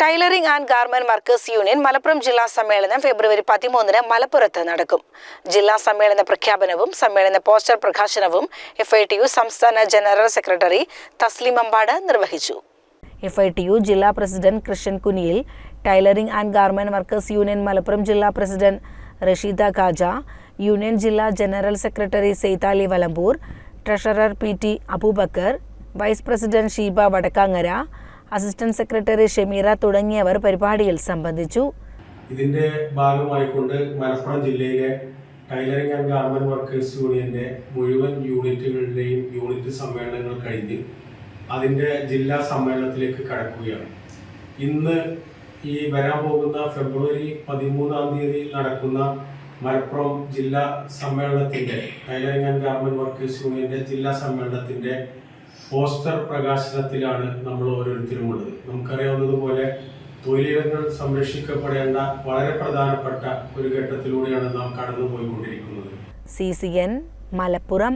Tailoring and garment workers union Malappuram ജില്ലാ സമ്മേളനം ഫെബ്രുവരി പതിമൂന്നിന് മലപ്പുറത്ത് നടക്കും. ജില്ലാ സമ്മേളന പ്രഖ്യാപനവും സമ്മേളന പോസ്റ്റർ പ്രകാശനവും എഫ് ഐ ടി യു സംസ്ഥാന ജനറൽ സെക്രട്ടറി തസ്ലിമമ്പാട് നിർവഹിച്ചു. എഫ് ഐ ടി യു ജില്ലാ president Krishnan Kuniyil tailoring and garment workers union Malappuram ജില്ലാ പ്രസിഡന്റ് റഷീദ ഖാജ യൂണിയൻ ജില്ലാ general secretary Saithali Valambur treasurer P T Aboobacker vice president Sheeba Vadakkangara assistant secretary Shameera തുടങ്ങിയവർ പരിപാടിയിൽ സംബന്ധിച്ചു. ഇതിന്റെ ഭാഗമായിക്കൊണ്ട് മലപ്പുറം ജില്ലയിലെ tailoring and garment workers യൂണിയന്റെ മുഴുവൻ യൂണിറ്റുകളുടെയും യൂണിറ്റ് സമ്മേളനങ്ങൾ കഴിഞ്ഞ് അതിന്റെ ജില്ലാ സമ്മേളനത്തിലേക്ക് കടക്കുകയാണ്. ഇന്ന് ഈ വരാൻ പോകുന്ന ഫെബ്രുവരി പതിമൂന്നാം തീയതി നടക്കുന്ന മലപ്പുറം ജില്ലാ സമ്മേളനത്തിന്റെ ടൈലറിംഗ് ആൻഡ് ഗാർമെന്റ് വർക്കേഴ്സ് യൂണിയന്റെ ജില്ലാ സമ്മേളനത്തിന്റെ പോസ്റ്റർ പ്രകാശനത്തിലാണ് നമ്മൾ ഓരോരുത്തരും ഉള്ളത്. നമുക്കറിയാവുന്നതുപോലെ തൊഴിലിടങ്ങൾ സംരക്ഷിക്കപ്പെടേണ്ട വളരെ പ്രധാനപ്പെട്ട ഒരു ഘട്ടത്തിലൂടെയാണ് നാം കടന്നുപോയിക്കൊണ്ടിരിക്കുന്നത്. C C N Malappuram